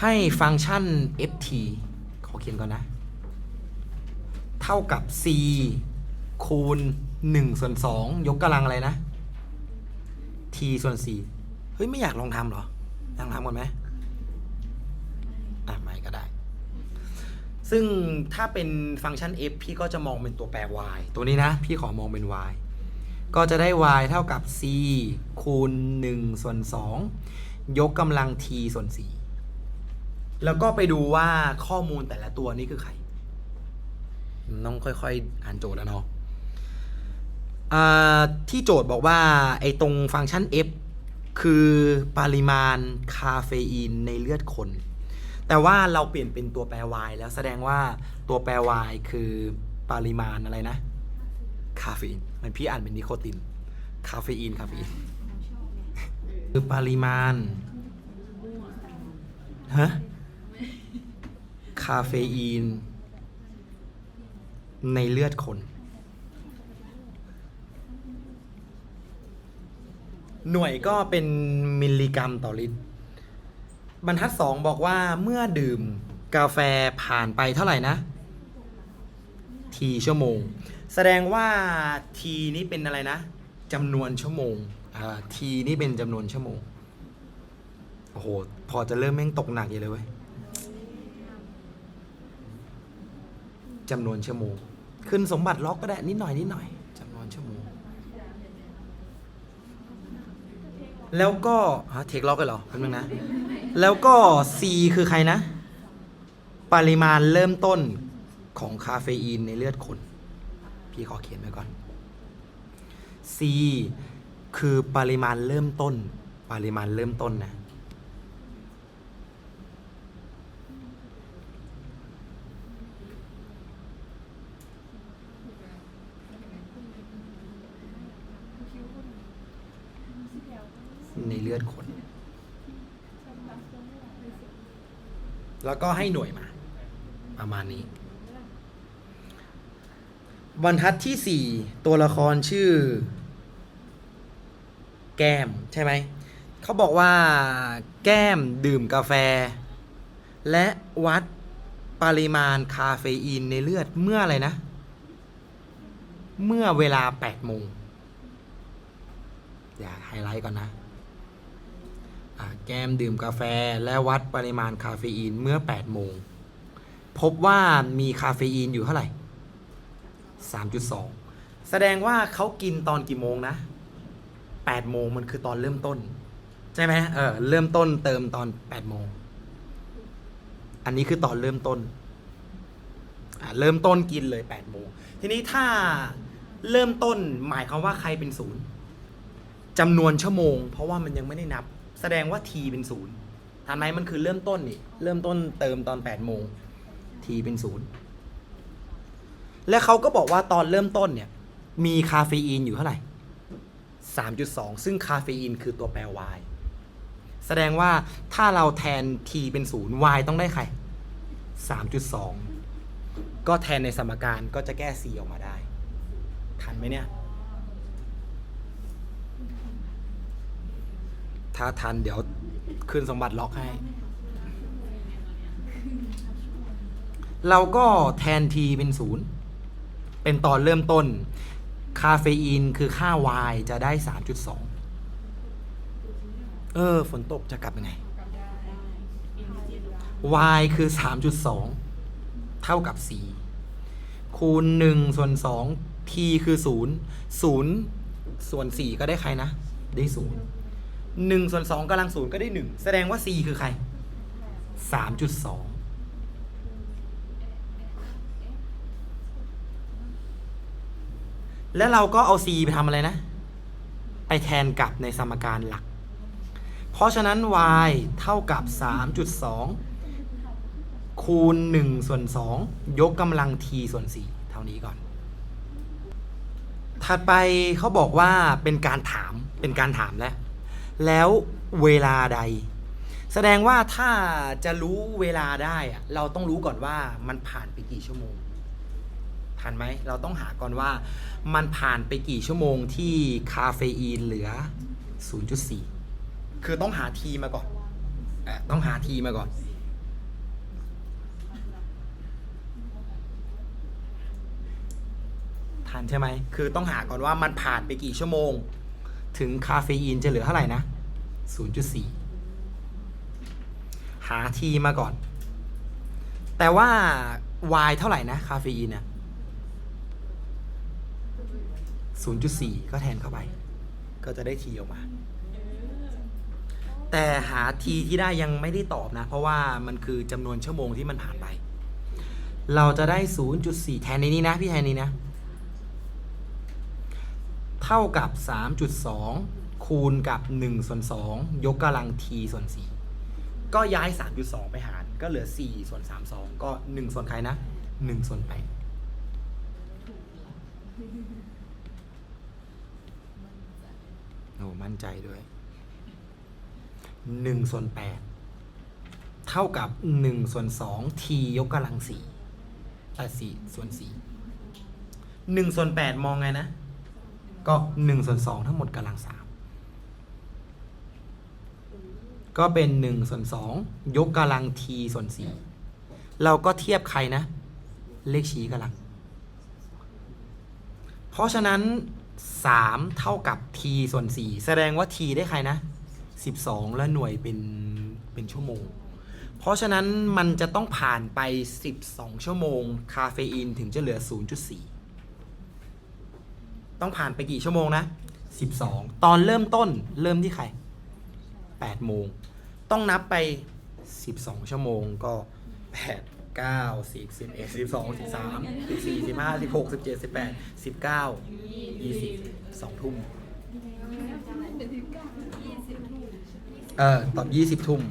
ให้ฟังก์ชัน ft ขอเขียนก่อนนะ เท่ากับ c คูณ1ส่วน2ยกกำลังอะไรนะ t ส่วน 4 เฮ้ย ไม่อยากลองทำหรออยากทำก่อนไหมอะไม่ก็ได้ ซึ่งถ้าเป็นฟังก์ชัน f พี่ก็จะมองเป็นตัวแปร y ตัวนี้นะ พี่ขอมองเป็น y ก็จะได้ y เท่ากับ c คูณ1ส่วน2ยกกำลัง t ส่วน4 แล้วก็ไปดูว่าข้อมูลแต่ละตัวนี้คือใคร ต้องค่อยๆอ่านโจทย์แล้วเนาะอ่าที่โจทย์บอกว่า ไอ้ตรงฟังก์ชัน f คือปริมาณคาเฟอีนในเลือดคน แต่ว่าเราเปลี่ยนเป็นตัวแปร y แล้วแสดงว่าตัวแปร y คือปริมาณอะไรนะ คาเฟอีนมันพี่อ่านเป็นนิโคติน คาเฟอีนคาเฟอีน คือปริมาณ ฮะ คาเฟอีน ในเลือดคน หน่วยก็เป็นมิลลิกรัมต่อลิตร บรรทัดสองบอกว่าเมื่อดื่มกาแฟผ่านไปเท่าไหร่นะ ทีชั่วโมง แสดงว่าทีนี้เป็นอะไรนะจำนวนชั่วโมงอ่าทีนี่เป็นจำนวนชั่วโมง โอ้โห พอจะเริ่มแม่งตกหนักอยู่เลยเว้ย จำนวนชั่วโมง ขึ้นสมบัติล็อกก็ได้นิดหน่อยนิดหน่อยจำนวนชั่วโมง แล้วก็ฮะเทคล็อกกันเหรอแป๊บนึงนะ แล้วก็ C คือใครนะ ปริมาณเริ่มต้นของคาเฟอีนในเลือดคน พี่ขอเขียนไว้ก่อน C คือปริมาณเริ่มต้น ปริมาณเริ่มต้นนะ ใน เลือดคน แล้วก็ให้หน่วยมา ประมาณนี้ บรรทัดที่สี่ตัวละครชื่อ แก้มใช่ไหม เขาบอกว่าแก้มดื่มกาแฟ และวัดปริมาณคาเฟอีนในเลือดเมื่ออะไรนะ เมื่อเวลา8โมง อยากไฮไลท์ก่อนนะ แก้มดื่มกาแฟและวัดปริมาณคาเฟอีนเมื่อ 8 โมง พบว่ามีคาเฟอีนอยู่เท่าไหร่ 3.2 แสดงว่าเขากินตอนกี่โมงนะ 8 โมงมันคือตอนเริ่มต้น ใช่ไหมเออเริ่มต้นเติมตอน 8 โมง อันนี้คือตอนเริ่มต้น เริ่มต้นกินเลย 8 โมง ทีนี้ถ้าเริ่มต้นหมายความว่าใครเป็นศูนย์จำนวนชั่วโมง เพราะว่ามันยังไม่ได้นับ แสดงว่า t เป็นศูนย์ทันไหมมันคือเริ่มต้นนี่เริ่มต้นเติมตอน8โมง t เป็นศูนย์และเขาก็บอกว่าตอนเริ่มต้นเนี่ยมีคาเฟอีนอยู่เท่าไหร่ 3.2 ซึ่งคาเฟอีนคือตัวแปร y แสดงว่าถ้าเราแทน t เป็นศูนย์ y ต้องได้ใคร 3.2 ก็แทนในสมการก็จะแก้ c ออกมาได้ ทันไหมเนี่ย ถ้าทันเดี๋ยวคืนสมบัติล็อกให้ เราก็แทนทีเป็นศูนย์เป็นตอนเริ่มต้น คาเฟอีนคือค่า y จะได้ 3.2 เออ ฝนตกจะกลับยังไง y คือ 3.2 เท่ากับ 4 คูณ 1 ส่วน 2 t คือ 0 0 ส่วน 4 ก็ได้ใครนะ ได้ 0 หนึ่งส่วนสองกำลังศูนย์ก็ได้หนึ่งแสดงว่า c คือใครสามจุดสองแล้วเราก็เอา c ไปทำอะไรนะ ไปแทนกับในสมการหลัก เพราะฉะนั้น y เท่ากับ 3.2 คูณ 1 ส่วน 2 ยกกำลัง t ส่วน 4 เท่านี้ก่อน ถัดไปเขาบอกว่าเป็นการถาม เป็นการถามแล้ว แล้วเวลาใด แสดงว่าถ้าจะรู้เวลาได้เราต้องรู้ก่อนว่ามันผ่านไปกี่ชั่วโมงทันไหมเราต้องหาก่อนว่ามันผ่านไปกี่ชั่วโมงที่คาเฟอีนเหลือ 0.4 คือต้องหาทีมาก่อนต้องหาทีมาก่อนทันใช่ไหมคือต้องหาก่อนว่ามันผ่านไปกี่ชั่วโมง ถึงคาเฟอีนจะเหลือเท่าไหร่นะ 0.4 หาทีมาก่อน แต่ว่าวายเท่าไหร่นะ คาเฟอีนเนี่ย0.4 ก็แทนเข้าไป ก็จะได้ทีออกมา แต่หาทีที่ได้ยังไม่ได้ตอบนะ เพราะว่ามันคือจำนวนชั่วโมงที่มันผ่านไป เราจะได้ 0.4 แทนในนี้นะ พี่แทนนี้นะ เท่ากับ 3.2 คูณกับ1ส่วน2ยกกำลัง t ส่วน4ก็ย้าย 3.2 ไปหาร ก็เหลือ4ส่วน32 ก็ 1 ส่วนใครนะ 1 ส่วน8โอ้มั่นใจด้วย 1 ส่วน 8 เท่ากับ 1 ส่วน 2 t ยกกำลัง4แต่4ส่วน4 1 ส่วน 8 มองไงนะ ก็1ส่วน2ทั้งหมดกำลัง 3 ก็เป็น1ส่วน2ยกกำลัง t ส่วน 4 เราก็เทียบใครนะ เลขชี้กำลัง เพราะฉะนั้น 3 เท่ากับ t ส่วน 4 แสดงว่า t ได้ใครนะ 12 และหน่วยเป็นเป็นชั่วโมงเพราะฉะนั้นมันจะต้องผ่านไป 12 ชั่วโมง คาเฟอีนถึงจะเหลือ 0.4 ต้องผ่านไปกี่ชั่วโมงนะ 12 ตอนเริ่มต้นเริ่มที่ใคร8โมง ต้องนับไป 12 ชั่วโมงก็ 8 9 10 11 12 13 14 15 16 17 18 19 20 2ทุ่มเออตอบ20 ทุ่ม